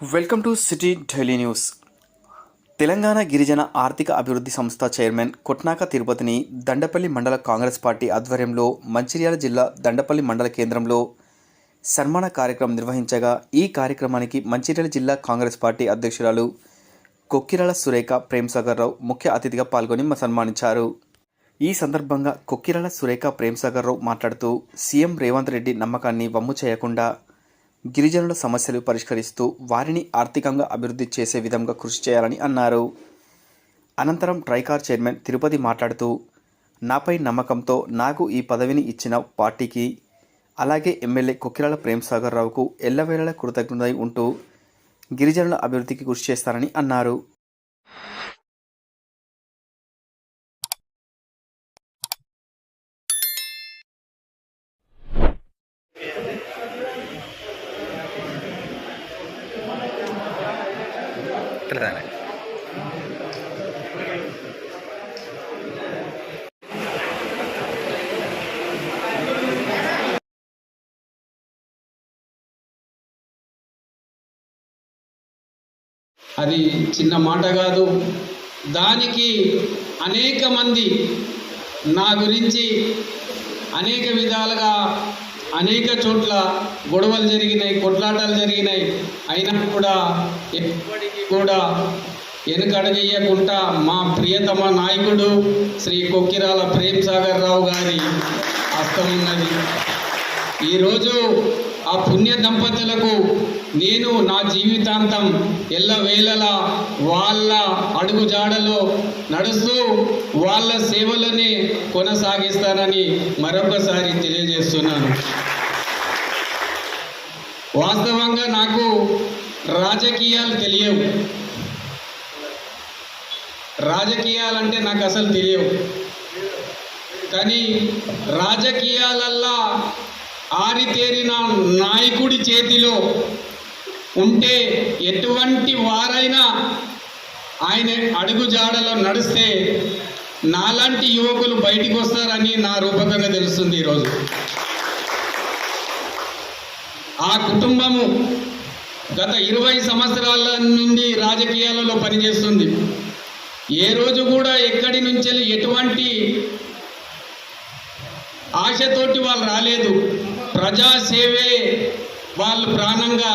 Welcome to city daily news. Telangana గిరిజన ఆర్థిక అభివృద్ధి సంస్థ చైర్మన్ కొట్నాక తిరుపతిని దండపల్లి మండల కాంగ్రెస్ పార్టీ ఆధ్వర్యంలో మంచిర్యాల జిల్లా దండపల్లి మండల కేంద్రంలో సన్మాన కార్యక్రమం నిర్వహించగా ఈ కార్యక్రమానికి మంచిర్యాల జిల్లా కాంగ్రెస్ పార్టీ అధ్యక్షురాలు కొక్కిరాల సురేఖ ప్రేమ్సాగర్ రావు ముఖ్య అతిథిగా పాల్గొని సన్మానించారు. ఈ సందర్భంగా కొక్కిరాల సురేఖ ప్రేమ్సాగర్ రావు మాట్లాడుతూ సీఎం రేవంత్ రెడ్డి నమ్మకాన్ని వమ్ము చేయకుండా గిరిజనుల సమస్యలు పరిష్కరిస్తూ వారిని ఆర్థికంగా అభివృద్ధి చేసే విధంగా కృషి చేయాలని అన్నారు. అనంతరం ట్రైకార్ చైర్మన్ తిరుపతి మాట్లాడుతూ నాపై నమ్మకంతో నాకు ఈ పదవిని ఇచ్చిన పార్టీకి అలాగే ఎమ్మెల్యే కొక్కిరాల ప్రేమ్సాగర్ రావుకు ఎల్లవేళలా కృతజ్ఞతై ఉంటూ గిరిజనుల అభివృద్ధికి కృషి చేస్తారని అన్నారు. అది చిన్న మాట కాదు. దానికి అనేక మంది నా గురించి అనేక విధాలుగా అనేక చోట్ల గొడవలు జరిగినాయి కొట్లాటలు జరిగినాయి. అయినా కూడా ఎప్పటి కూడా వెనుకడగేయకుండా మా ప్రియతమ నాయకుడు శ్రీ కొక్కిరాల ప్రేమ్ సాగర్ రావు గారి హస్తం ఉన్నది. ఈరోజు ఆ పుణ్య దంపతులకు నేను నా జీవితాంతం ఎల్లవేళలా వాళ్ళ అడుగుజాడలో నడుస్తూ వాళ్ళ సేవలోనే కొనసాగిస్తానని మరొకసారి తెలియజేస్తున్నాను. వాస్తవంగా నాకు రాజకీయాలు తెలియవు. రాజకీయాలంటే నాకు అసలు తెలియవు. కానీ రాజకీయాలల్లా ఆరితేరిన నాయకుడి చేతిలో ఉంటే ఎటువంటి వారైనా ఆయన అడుగుజాడలో నడిస్తే నాలాంటి యువకులు బయటికి వస్తారని నా రూపకంగా తెలుస్తుంది ఈరోజు. ఆ కుటుంబము గత ఇరవై సంవత్సరాల నుండి రాజకీయాలలో పనిచేస్తుంది. ఏ రోజు కూడా ఎక్కడి నుంచి ఎటువంటి ఆశతోటి వాళ్ళు రాలేదు. ప్రజాసేవే వాళ్ళు ప్రాణంగా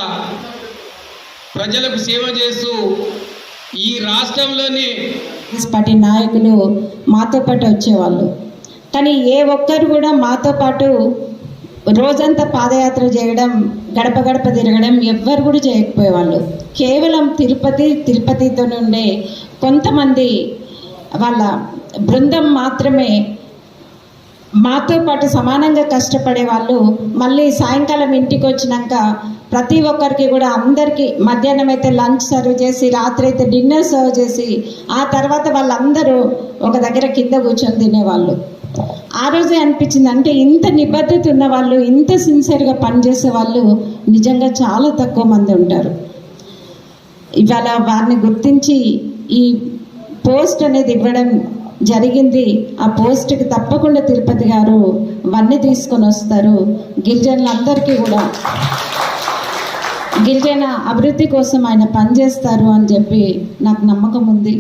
ప్రజలకు సేవ చేస్తూ ఈ రాష్ట్రంలోనే పార్టీ నాయకులు మాతో పాటు వచ్చేవాళ్ళు. కానీ ఏ ఒక్కరు కూడా మాతో పాటు రోజంతా పాదయాత్ర చేయడం గడప గడప తిరగడం ఎవ్వరు కూడా చేయకపోయేవాళ్ళు. కేవలం తిరుపతి తిరుపతితో నుండే కొంతమంది వాళ్ళ బృందం మాత్రమే మాతో పాటు సమానంగా కష్టపడే వాళ్ళు మళ్ళీ సాయంకాలం ఇంటికి వచ్చినాక ప్రతి ఒక్కరికి కూడా అందరికీ మధ్యాహ్నం అయితే లంచ్ సర్వ్ చేసి రాత్రి అయితే డిన్నర్ సర్వ్ చేసి ఆ తర్వాత వాళ్ళందరూ ఒక దగ్గర కింద కూర్చొని తినేవాళ్ళు. ఆ రోజే అనిపించింది. అంటే ఇంత నిబద్ధత ఉన్న వాళ్ళు ఇంత సిన్సియర్గా పనిచేసే వాళ్ళు నిజంగా చాలా తక్కువ మంది ఉంటారు. ఇవాళ వారిని గుర్తించి ఈ పోస్ట్ అనేది ఇవ్వడం జరిగింది. ఆ పోస్ట్కి తప్పకుండా తిరుపతి గారు వన్నీ తీసుకొని వస్తారు. గిరిజనులందరికీ కూడా. గిరిజన అభివృద్ధి కోసం ఆయన పనిచేస్తారు అని చెప్పి నాకు నమ్మకం ఉంది.